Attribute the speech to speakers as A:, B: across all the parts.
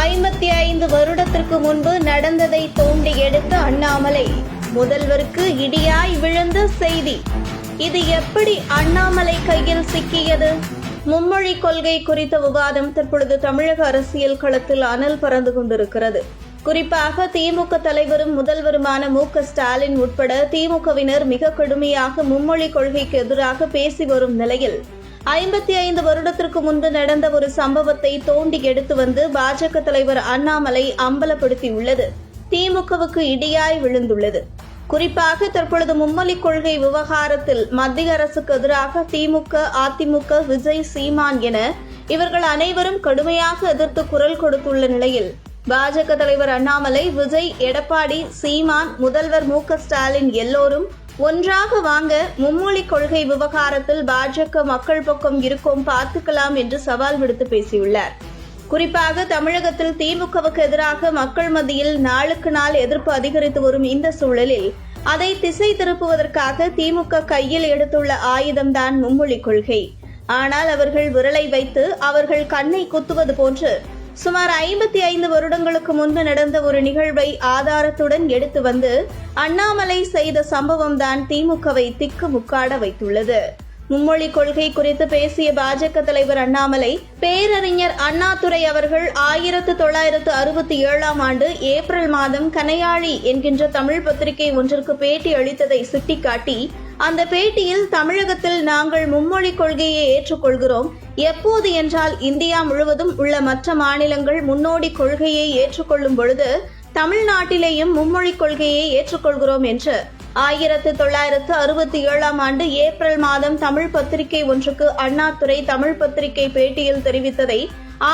A: ஐம்பத்தி ஐந்து வருடத்திற்கு முன்பு நடந்ததை தோண்டி எடுத்த அண்ணாமலை. முதல்வருக்கு இடியாய் விழுந்த செய்தி. இது எப்படி அண்ணாமலை கையில் சிக்கியது? மும்மொழி கொள்கை குறித்த விவாதம் தற்பொழுது தமிழக அரசியல் களத்தில் அனல் பறந்து கொண்டிருக்கிறது. குறிப்பாக திமுக தலைவரும் முதல்வருமான மு ஸ்டாலின் உட்பட திமுகவினர் மிக கடுமையாக மும்மொழி கொள்கைக்கு எதிராக பேசி வரும் நிலையில் ஐம்பத்தி ஐந்து வருடத்திற்கு முன்பு நடந்த ஒரு சம்பவத்தை தோண்டி எடுத்து வந்து பாஜக தலைவர் அண்ணாமலை அம்பலப்படுத்தியுள்ளது. திமுகவுக்கு இடியாய் விழுந்துள்ளது. குறிப்பாக தற்பொழுது மும்மொழி கொள்கை விவகாரத்தில் மத்திய அரசுக்கு எதிராக திமுக அதிமுக விஜய் சீமான் என இவர்கள் அனைவரும் கடுமையாக எதிர்த்து குரல் கொடுத்துள்ள நிலையில் பாஜக தலைவர் அண்ணாமலை விஜய் எடப்பாடி சீமான் முதல்வர் மு ஸ்டாலின் எல்லோரும் ஒன்றாக வாங்க மும்மொழி கொள்கை விவகாரத்தில் பாஜக மக்கள் பக்கம் இருக்கும் பார்த்துக்கலாம் என்று சவால் விடுத்து பேசியுள்ளார். குறிப்பாக தமிழகத்தில் திமுகவுக்கு எதிராக மக்கள் மத்தியில் நாளுக்கு நாள் எதிர்ப்பு அதிகரித்து வரும் இந்த சூழலில் அதை திசை திருப்புவதற்காக திமுக கையில் எடுத்துள்ள ஆயுதம்தான் மும்மொழி கொள்கை. ஆனால் அவர்கள் விரலை வைத்து அவர்கள் கண்ணை குத்துவது போன்று சுமார் ஐம்பத்தி ஐந்து வருடங்களுக்கு முன்பு நடந்த ஒரு நிகழ்வை ஆதாரத்துடன் எடுத்து வந்து அண்ணாமலை செய்த சம்பவம் தான் திமுகவை திக்கு முக்காட வைத்துள்ளது. மும்மொழி கொள்கை குறித்து பேசிய பாஜக தலைவர் அண்ணாமலை பேரறிஞர் அண்ணாதுரை அவர்கள் ஆயிரத்து தொள்ளாயிரத்து அறுபத்தி ஏழாம் ஆண்டு ஏப்ரல் மாதம் கனையாழி என்கின்ற தமிழ் பத்திரிகை ஒன்றிற்கு பேட்டி அளித்ததை சுட்டிக்காட்டி அந்த பேட்டியில் தமிழகத்தில் நாங்கள் மும்மொழி கொள்கையை ஏற்றுக்கொள்கிறோம். எப்போது என்றால் இந்தியா முழுவதும் உள்ள மற்ற மாநிலங்கள் முன்னோடி கொள்கையை ஏற்றுக்கொள்ளும் பொழுது தமிழ்நாட்டிலேயும் மும்மொழி கொள்கையை ஏற்றுக்கொள்கிறோம் என்று. ஆயிரத்து தொள்ளாயிரத்து அறுபத்தி ஏழாம் ஆண்டு ஏப்ரல் மாதம் தமிழ் பத்திரிகை ஒன்றுக்கு அண்ணாதுரை தமிழ் பத்திரிகை பேட்டியில் தெரிவித்ததை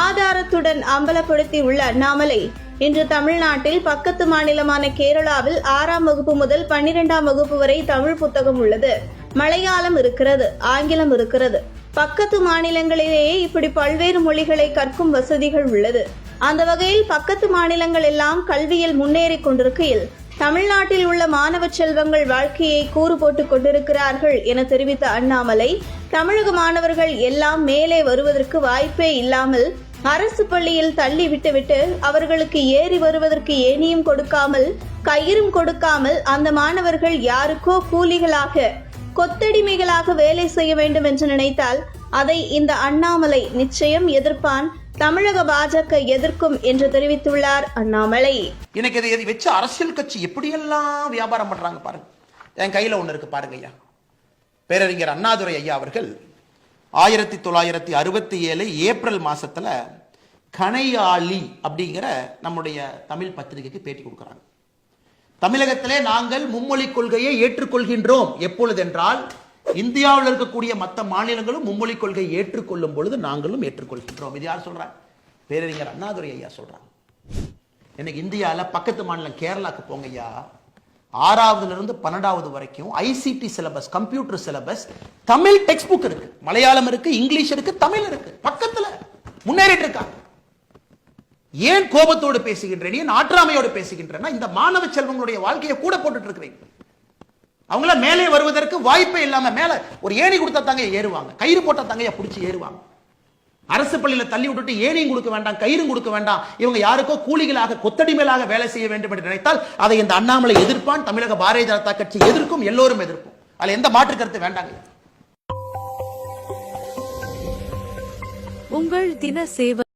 A: ஆதாரத்துடன் அம்பலப்படுத்தியுள்ள அண்ணாமலை இன்று தமிழ்நாட்டில் பக்கத்து மாநிலமான கேரளாவில் ஆறாம் வகுப்பு முதல் பன்னிரெண்டாம் வகுப்பு வரை தமிழ் புத்தகம் உள்ளது. மலையாளம் இருக்கிறது ஆங்கிலம் இருக்கிறது. பக்கத்து மாநிலங்களிலேயே இப்படி பல்வேறு மொழிகளை கற்கும் வசதிகள் உள்ளது. அந்த வகையில் பக்கத்து மாநிலங்கள் எல்லாம் கல்வியில் முன்னேறிக் கொண்டிருக்கையில் தமிழ்நாட்டில் உள்ள மாணவ செல்வங்கள் வாழ்க்கையை கூறு போட்டுக் கொண்டிருக்கிறார்கள் என தெரிவித்த அண்ணாமலை தமிழக மாணவர்கள் எல்லாம் மேலே வருவதற்கு வாய்ப்பே இல்லாமல் அரசு பள்ளியில் தள்ளி விட்டுவிட்டு அவர்களுக்கு ஏறி வருவதற்கு ஏனியும் கொடுக்காமல் கயிறும் கொடுக்காமல் அந்த மாணவர்கள் யாருக்கோ கூலிகளாக கொத்தடிமைகளாக வேலை செய்ய வேண்டும் என்று நினைத்தால் அதை இந்த அண்ணாமலை நிச்சயம் எதிர்ப்பான் தமிழக பாஜக எதிர்க்கும் என்று தெரிவித்துள்ளார் அண்ணாமலை.
B: எனக்கு இதை இதை வச்சு அரசியல் கட்சி எப்படியெல்லாம் வியாபாரம் பண்றாங்க பாருங்க. என் கையில ஒண்ணு இருக்கு பாருங்க ஐயா. பேரறிஞர் அண்ணாதுரை ஐயா அவர்கள் ஆயிரத்தி தொள்ளாயிரத்தி அறுபத்தி ஏழு ஏப்ரல் மாசத்துல கனையாளி அப்படிங்கிற நம்முடைய தமிழ் பத்திரிகைக்கு பேட்டி கொடுக்குறாங்க. தமிழகத்திலே நாங்கள் மும்மொழி கொள்கையை ஏற்றுக்கொள்கின்றோம். எப்பொழுதென்றால் இந்தியாவில் இருக்கக்கூடிய மற்ற மாநிலங்களும் மும்மொழி கொள்கையை ஏற்றுக்கொள்ளும் பொழுது நாங்களும் ஏற்றுக்கொள்கின்றோம். இது யார் சொல்றாங்க? பேரறிஞர் அண்ணாதுரை ஐயா சொல்றாங்க. இன்னைக்கு இந்தியாவில் பக்கத்து மாநிலம் கேரளாக்கு போங்க ஆறாவதுலேருந்து ஆறாவதுல இருந்து பன்னெண்டாவது வரைக்கும் ICT syllabus computer syllabus Tamil textbook இருக்கு. மலையாளம் இருக்கு இங்கிலீஷ் இருக்கு தமிழ் இருக்கு. பக்கத்துல முன்னேறிட்டு இருக்காங்க ஏன் கோபத்தோடு பேசுகின்றேன்? ஏன் ஆற்றாமையோடு பேசுகின்றேன்னா இந்த மாணவ செல்வங்களுடைய வாழ்க்கையை கூட போட்டுட்டு இருக்கிறீங்க அவங்கள மேலே வருவதற்கு வாய்ப்பே இல்லாம மேல ஒரு ஏணி கொடுத்தா தாங்க ஏறுவாங்க. கயிறு போட்டா தாங்க பிடிச்சி ஏறுவாங்க. அரசு பள்ளியில் தள்ளி விட்டுட்டு ஏனையும் கொடுக்க வேண்டாம் கயிறும் கொடுக்க வேண்டாம். இவங்க யாருக்கோ கூலிகளாக கொத்தடிமையிலாக வேலை செய்ய வேண்டும் என்று நினைத்தால் அதை இந்த அண்ணாமலை எதிர்ப்பான் தமிழக பாரதிய ஜனதா கட்சி எதிர்க்கும் எல்லோரும் எதிர்க்கும். அதில் எந்த மாற்று கருத்து வேண்டாங்க
C: உங்கள் தின சேவை